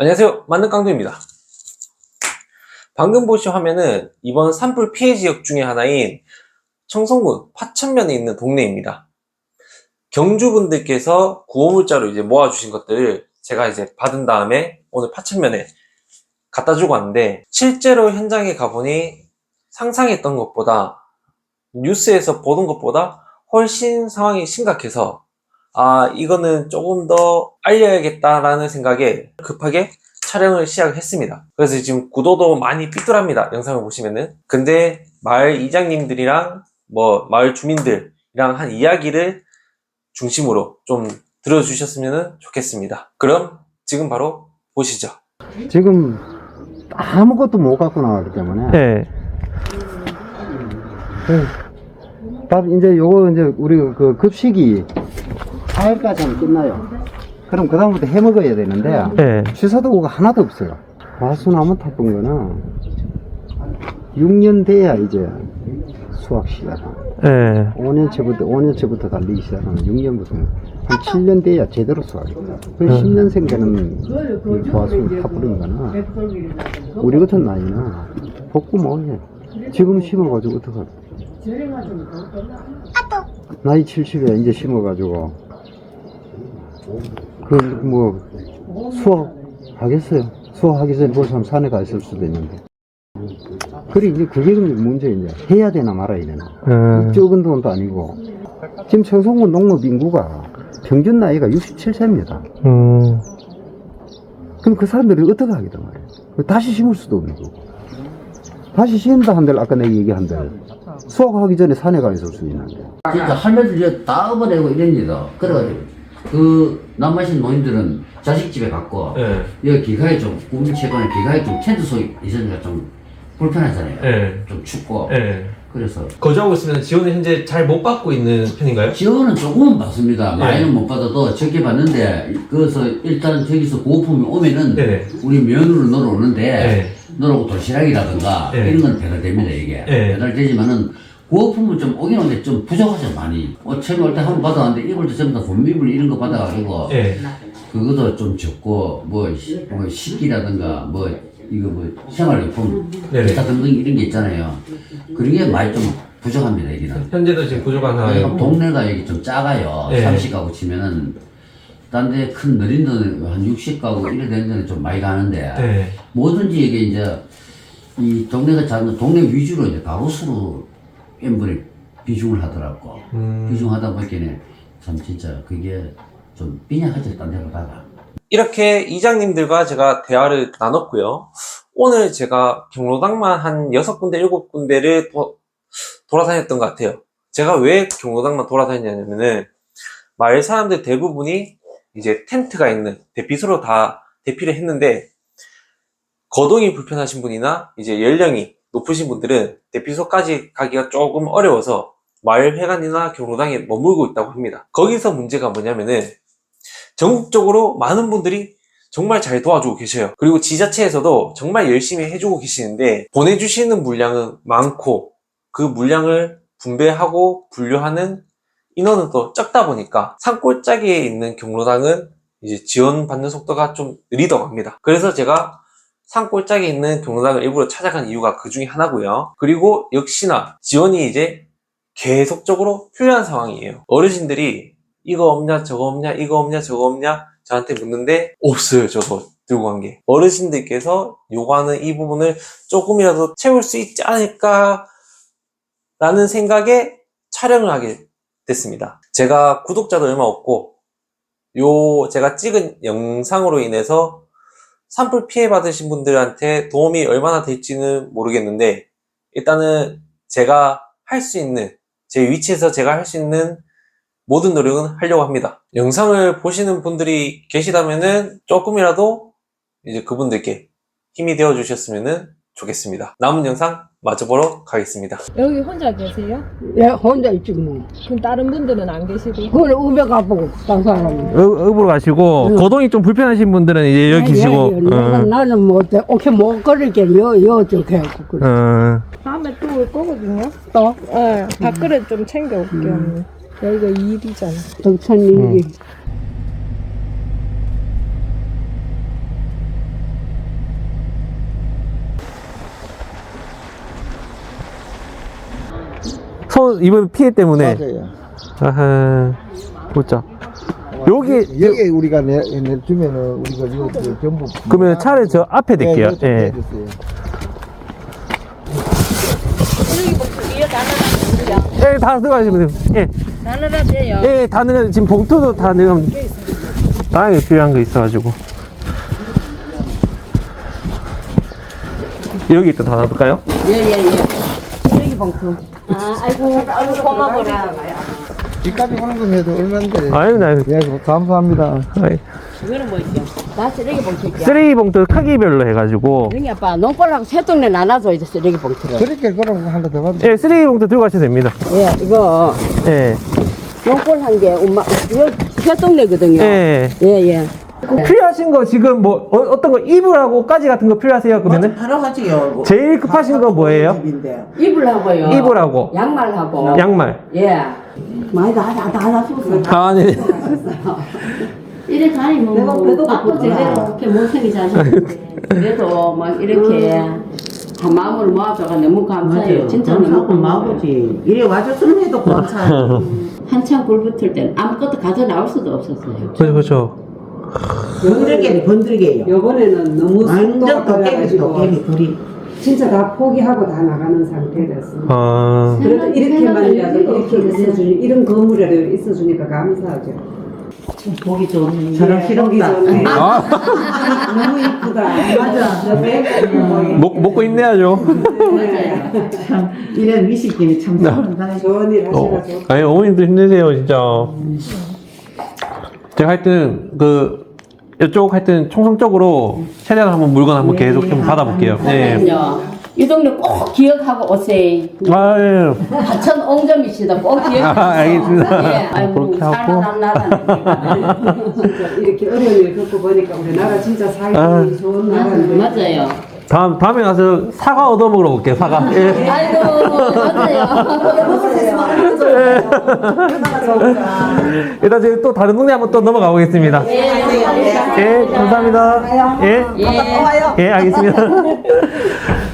안녕하세요. 만능깡도입니다. 방금 보신 화면은 이번 산불 피해 지역 중에 하나인 청송군 파천면에 있는 동네입니다. 경주분들께서 구호물자로 이제 모아주신 것들을 제가 이제 받은 다음에 오늘 파천면에 갖다 주고 왔는데 실제로 현장에 가보니 상상했던 것보다 뉴스에서 보던 것보다 훨씬 상황이 심각해서 아 이거는 조금 더 알려야겠다라는 생각에 급하게 촬영을 시작했습니다. 그래서 지금 구도도 많이 삐뚤합니다. 영상을 보시면은. 근데 마을 이장님들이랑 뭐 마을 주민들이랑 한 이야기를 중심으로 좀 들어주셨으면 좋겠습니다. 그럼 지금 바로 보시죠. 지금 아무것도 못 갖고 나왔기 때문에 네. 밥 이제 요거 이제 우리 그 급식이 4일까지 하면 끝나요. 그럼 그 다음부터 해 먹어야 되는데 네. 취사도구가 하나도 없어요. 과수나무 타본 거는 6년 돼야 이제 수확 시작하고 네. 5년째부터 5년째부터 달리기 시작하면 6년부터 한 7년 돼야 제대로 수확입니다. 그 음. 10년생 되는 이 과수 타버린 거는 우리 같은 나이는 복구 뭐해 지금 심어가지고 어떡할 나이 70에 이제 심어가지고 그뭐 수확하겠어요? 수확하기 전에 벌써 한 산에 가 있을 수도 있는데. 그래 이제 그게 문제 이제 해야 되나 말아야 되나? 음. 적은 돈도 아니고. 지금 청송군 농업 인구가 평균 나이가 67세입니다. 음. 그럼 그 사람들이 어떻게 하겠단 말이에요? 그 다시 심을 수도 없는 거고. 다시 심다 한들 아까 내가 얘기한들. 수확하기 전에 산에 가 있을 수 있는 데. 그러니까 할매들 이제 다 업어내고 이랬니다. 그래가지고 그 남마신 노인들은 자식 집에 갔고 네. 여기 기가에 좀 우리 최근에 기가에 좀 텐트 속 있으니까 좀 불편하잖아요. 네. 좀 춥고 네. 그래서 거주하고 있으면 지원을 현재 잘 못 받고 있는 편인가요? 지원은 조금은 받습니다. 네. 많이는 못 받아도 적게 받는데 그래서 일단 저기서 보호품이 오면은 네. 우리 면으로 놀러오는데 네. 놀러오고 도시락이라든가 네. 이런 건 배달됩니다 이게 네. 배달되지만은 보호품은 좀 오긴 오는데 좀 부족하죠 많이 어, 처음에 올때 한 번 받아왔는데 이걸 때 전부 다 곰미불 이런 거 받아가지고 네. 그것도 좀 적고 뭐, 시- 뭐 식기라든가 뭐 이거 뭐 생활용품 네네. 기타 등등 이런 게 있잖아요 그런 게 많이 좀 부족합니다 여기는 현재도 지금 부족한 그러니까 상황이고. 동네가 여기 좀 작아요 네. 30가구 치면은 딴 데 큰 느린 데는 한 60가구 이래 되는 데는 좀 많이 가는데 네. 뭐든지 이게 이제 이 동네가 작은 동네 위주로 이제 가로수로 N분의 비중을 하더라고 음. 비중하다 보니까 참 진짜 그게 좀 빈약하지 딴 데보다가 이렇게 이장님들과 제가 대화를 나눴고요. 오늘 제가 경로당만 한 6군데, 7군데를 돌아다녔던 것 같아요. 제가 왜 경로당만 돌아다녔냐면은 마을 사람들 대부분이 이제 텐트가 있는 대피소로 다 대피를 했는데 거동이 불편하신 분이나 이제 연령이 높으신 분들은 대피소까지 가기가 조금 어려워서 마을 회관이나 경로당에 머물고 있다고 합니다. 거기서 문제가 뭐냐면은 전국적으로 많은 분들이 정말 잘 도와주고 계셔요. 그리고 지자체에서도 정말 열심히 해주고 계시는데 보내주시는 물량은 많고 그 물량을 분배하고 분류하는 인원은 또 적다 보니까 산골짜기에 있는 경로당은 이제 지원받는 속도가 좀 느리다고 합니다. 그래서 제가 산골짜기에 있는 경로당을 일부러 찾아간 이유가 그 중에 하나고요. 그리고 역시나 지원이 이제 계속적으로 필요한 상황이에요. 어르신들이 이거 없냐, 저거 없냐, 이거 없냐, 저거 없냐 저한테 묻는데 없어요. 저도 들고 간 게. 어르신들께서 요구하는 이 부분을 조금이라도 채울 수 있지 않을까 라는 생각에 촬영을 하게 됐습니다. 제가 구독자도 얼마 없고 요 제가 찍은 영상으로 인해서 산불 피해 받으신 분들한테 도움이 얼마나 될지는 모르겠는데 일단은 제가 할 수 있는 제 위치에서 제가 할 수 있는 모든 노력은 하려고 합니다. 영상을 보시는 분들이 계시다면은 조금이라도 이제 그분들께 힘이 되어 주셨으면 좋겠습니다. 남은 영상 마저 보러 가겠습니다. 여기 혼자 계세요? 예, 혼자 있지 뭐. 그럼 다른 분들은 안 계시고? 그걸 우배 가보고 딴 사람은. 읍 으로 가시고 응. 거동이 좀 불편하신 분들은 이제 여기 계시고 예, 예, 내가 나는 뭐 어때? 오케이 못 걸을게 여 여쪽 해갖고 그래. 어, 다음에 또 올 거거든요? 또 네, 밥그릇 좀 챙겨올게요. 언니. 여기가 2일이잖아. 동천이 또 이번 피해 때문에. 맞아요. 아하. 보자. 여기, 여기 우리가 내, 내주면은 우리가 이거 저 전부 그러면 차를 저 앞에 댈게요. 예. 예. 예, 다 들어가시면 돼요. 예. 나눠라 돼요. 예, 다 넣으면 지금 봉투도 다 넣으면 다양하게 필요한 거 있어가지고 여기 있다 다 놔둘까요? 아, 아이고, 아이고, 고마워라. 집까지 오는 건 해도 얼마인데. 아유, 나 예, 감사합니다. 아이, 이거는 뭐 있죠? 나 쓰레기 봉투야. 쓰레기 봉투 크기별로 해가지고 여기 아빠 농골하고 새 동네 나눠줘 이제 쓰레기 봉투를. 그렇게 그럼 하나 더 받으세요. 예, 쓰레기 봉투 들고 가셔도 됩니다. 예, 이거 예, 농골한 게 엄마 이거 새 동네거든요. 예. 예, 예. 필요하신 거 지금 뭐 어, 떤거 이불하고 까지 같은 거 필요하세요? 그러면은 바로 하지요. 제일 급하신 거 뭐예요? 집인데. 이불하고요. 이불하고 양말하고. 양말. 예. 많이 다다다 줬어. 아, 네. 이래 다니면 뭐 바쁘지 이렇게 못생기 자셨는데 그래도 막 이렇게 한 마음을 모아줘가 너무 감사해요. 진짜 너무 고마워요. 마구지. 이래 와줬으면 해도 감사. 한참 불 붙을 땐 아무것도 가져 나올 수도 없었어요. 그렇죠, 그렇죠. 건들게 건들게요. 요번에는 너무 완전 속도가 도깨비 빨라가지고 도깨비 둘이. 진짜 다 포기하고 다 나가는 상태였어. 아, 그래도 이렇게만이라도 이렇게 있어주니 이런 건물에도 있어주니까 감사하죠. 보기 좋은. 예, 저런 보기 싫은가. 좋네. 너무 이쁘다. 맞아. 먹, 먹고 힘내야죠. 참 이런 미식김이 참 좋다. 좋은 일 어, 하셔가지고. 아니, 어머님도 힘내세요, 진짜. 제가 하여튼, 그, 이쪽 하여튼 총성적으로 최대한 한번 물건 한번 계속 좀 받아볼게요. 네. 이 동네 꼭 기억하고 오세요. 아, 예. 하천 옹점이시다. 꼭 기억해 주세요. 아, 알겠습니다. 예, 아이고, 그렇게 하고. 이렇게 어려운 일 겪고 보니까 우리나라 진짜 살기 아. 좋은 나라. 나라인데. 맞아요. 다음, 다음에 가서 사과 얻어먹으러 올게요, 사과. 예. 아이고, 맞아요. 일단 저희 또 다른 동네 한번 또 넘어가 보겠습니다. 예, 감사합니다. 예, 예. 예, 알겠습니다.